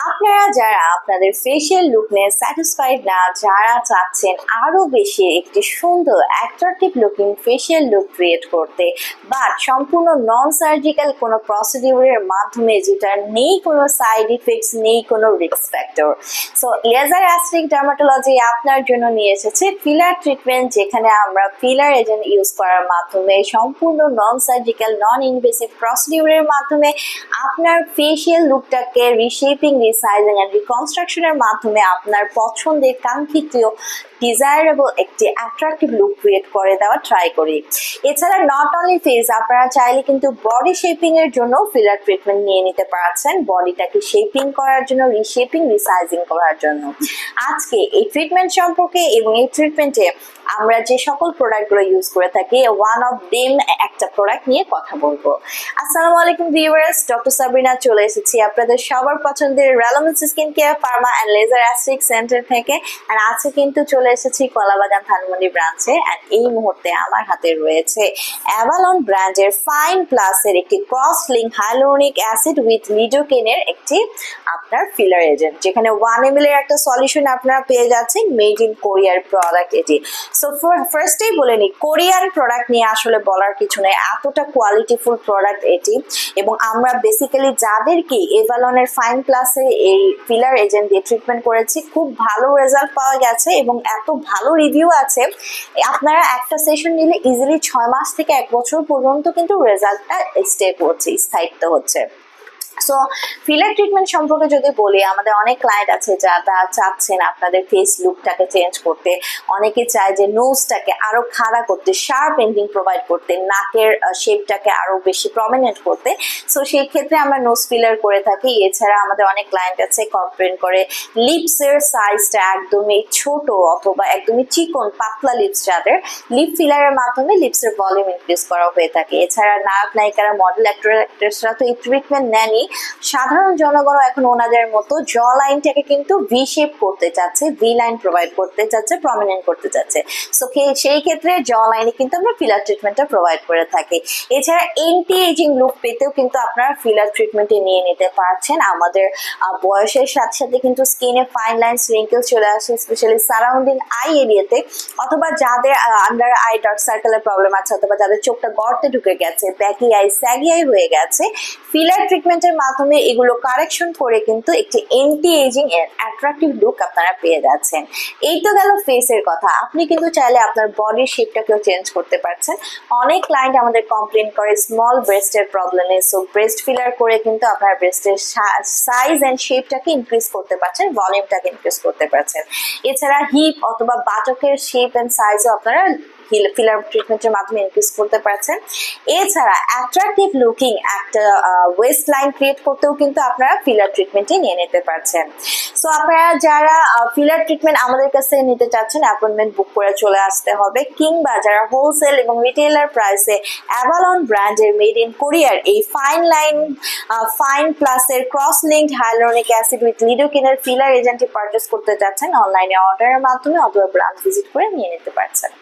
আপনারা যারা আপনাদের ফেসিয়াল লুক নিয়ে স্যাটিসফাইড না, যারা চাচ্ছেন আরও বেশি একটি সুন্দর attractive looking facial look create করতে বাট সম্পূর্ণ নন সার্জিক্যাল কোনো প্রসিডিউরের মাধ্যমে যেটা নেই কোনো সাইড ইফেক্টস নেই কোনো risk factor so laser aesthetic dermatology আপনার জন্য নিয়ে এসেছে ফিলার ট্রিটমেন্ট যেখানে আমরা ফিলার এজেন্ট ইউজ করার মাধ্যমে সম্পূর্ণ নন সার্জিক্যাল নন ইনভেসিভ প্রসিডিউরের মাধ্যমে আপনার ফেসিয়াল লুকটাকে রিশেপিং রিসাইজিং অ্যান্ড রিকনস্ট্রাকশনের মাধ্যমে আপনার পছন্দের কাঙ্ক্ষিত ডিজায়ারেবল একটি অ্যাট্রাকটিভ লুক ক্রিয়েট করে দেওয়া ট্রাই করি। এছাড়া নট অনলি ফেস আপনারা চাইলে কিন্তু বডি শেপিং এর জন্য ফিলার ট্রিটমেন্ট নিয়ে নিতে পারছেন। বডিটাকে শেপিং করার জন্য রিশেপিং রিসাইজিং করার জন্য। আজকে এই ট্রিটমেন্ট সম্পর্কে এবং এই ট্রিটমেন্টে আমরা যে সকল প্রোডাক্টগুলো ইউজ করে থাকি ওয়ান অফ দেম একটা প্রোডাক্ট নিয়ে কথা বলব। আসসালামু আলাইকুম ভিউয়ার্স ডক্টর সাবরিনা চলে এসেছি আপনাদের সবার পছন্দের রেলামেন্স skin care pharma and laser aesthetic center থেকে। আর আজকে কিন্তু চলে এসেছি কলাবাগান ধানমন্ডি ব্রাঞ্চে অ্যান্ড এই মুহূর্তে আমার হাতে রয়েছে অ্যাভালন ব্র্যান্ডের ফাইন প্লাসের একটি ক্রস হাইলোনিক অ্যাসিড উইথ লিডোকেনের একটি আপনার ফিলার এজেন্ট যেখানে ওয়ান এম এর একটা সলিউশন আপনারা পেয়ে যাচ্ছেন মেড ইন কোরিয়ার প্রোডাক্ট এটি। সো ফার্স্টেই বলে নিই কোরিয়ান প্রোডাক্ট নিয়ে আসলে বলার কিছু নেই। এতটা কোয়ালিটিফুল প্রোডাক্ট এটি। এবং আমরা বেসিক্যালি যাদেরকে এভালনের ফাইন প্লাসে এই ফিলার এজেন্ট দিয়ে ট্রিটমেন্ট করেছি, খুব ভালো রেজাল্ট পাওয়া গেছে এবং এত ভালো রিভিউ আছে। আপনারা একটা সেশন নিলে ইজিলি ছয় মাস থেকে এক বছর পর্যন্ত কিন্তু রেজাল্টটা স্টে করছে, স্থায়িত্ব হচ্ছে। সো ফিলার ট্রিটমেন্ট সম্পর্কে যদি বলি, আমাদের অনেক ক্লায়েন্ট আছে যা তারা চাচ্ছেন আপনাদের ফেস লুকটাকে চেঞ্জ করতে। অনেকে চায় যে নোজটাকে আরও খাড়া করতে শার্প এন্ডিং প্রোভাইড করতে, নাকের শেপটাকে আরও বেশি প্রমিনেন্ট করতে। সো সেই ক্ষেত্রে আমরা নোজ ফিলার করে থাকি। এছাড়া আমাদের অনেক ক্লায়েন্ট আছে কমপ্লেন করে লিপসের সাইজটা একদমই ছোট অথবা একদমই চিকন, পাতলা লিপস যাদের লিপ ফিলারের মাধ্যমে লিপসের ভলিউম ইনক্রিজ করা হয়ে থাকে। এছাড়া নায়ক নায়িকারা মডেল অ্যাক্টর অ্যাক্ট্রেসরা তো এই ট্রিটমেন্ট নেনই। সাধারণ জনগণও এখন ওনাদের মতো জ লাইনটাকে কিন্তু ভি শেপ করতে চাচ্ছে ভি লাইন প্রোভাইড করতে চাচ্ছে প্রমিনেন্ট করতে চাচ্ছে। সো সেই ক্ষেত্রে জ লাইনে কিন্তু আমরা ফিলার ট্রিটমেন্টটা প্রোভাইড করে থাকি। এছাড়া এন্টি এজিং লুক পেতেও কিন্তু আপনারা ফিলার ট্রিটমেন্টে নিয়ে নিতে পারছেন। আমাদের বয়সের সাথে সাথে কিন্তু স্কিনে ফাইন লাইন্স রিঙ্কেল চলে আসে স্পেশালি সারাউন্ডিং আই এরিয়াতে অথবা যাদের আন্ডার আই ডার্ক সার্কেলের প্রবলেম আছে, অথবা যাদের চোখটা গর্তে ঢুকে গেছে ব্যাকি আই স্যাগি আই হয়ে গেছে ফিলার ট্রিটমেন্টের মাধ্যমে এগুলো কারেকশন করে কিন্তু একটি এন্টি এজিং এর অ্যাট্রাকটিভ লুক আপনারা পেয়ে যাচ্ছেন। এই তো গেল ফেসের কথা। আপনি কিন্তু চাইলে আপনার বডির শেপটাকেও চেঞ্জ করতে পারছেন। অনেক ক্লায়েন্ট আমাদের কমপ্লেন করে স্মল ব্রেস্টের প্রবলেমে সো ব্রেস্ট ফিলার করে কিন্তু আপনার ব্রেস্টের সাইজ অ্যান্ড শেপটাকে ইনক্রিজ করতে পারছেন ভলিউমটাকে ইনক্রিজ করতে পারছেন। এছাড়া হিপ অথবা বাটকের শেপ অ্যান্ড সাইজও আপনারা ফিলার ট্রিটমেন্টের মাধ্যমে ইনক্রিজ করতে পারছেন। এছাড়া অ্যাট্রাকটিভ লুকিং একটা ওয়েস্ট লাইন ক্রিয়েট করতেও কিন্তু আপনারা ফিলার ট্রিটমেন্টে নিয়ে নিতে পারছেন। সো আপনারা যারা ফিলার ট্রিটমেন্ট আমাদের কাছ নিতে চাচ্ছেন অ্যাপয়েন্টমেন্ট বুক করে চলে আসতে হবে, কিংবা যারা হোলসেল এবং রিটেলার প্রাইসে অ্যাভালন ব্র্যান্ডের মেড ইন কোরিয়ার এই ফাইন লাইন ফাইন প্লাসের cross linked hyaluronic acid with লিডোকিনের filler এজেন্টটি পারচেস করতে চাচ্ছেন অনলাইনে অর্ডারের মাধ্যমে অথবা ব্রাঞ্চ ভিজিট করে নিয়ে নিতে পারছেন।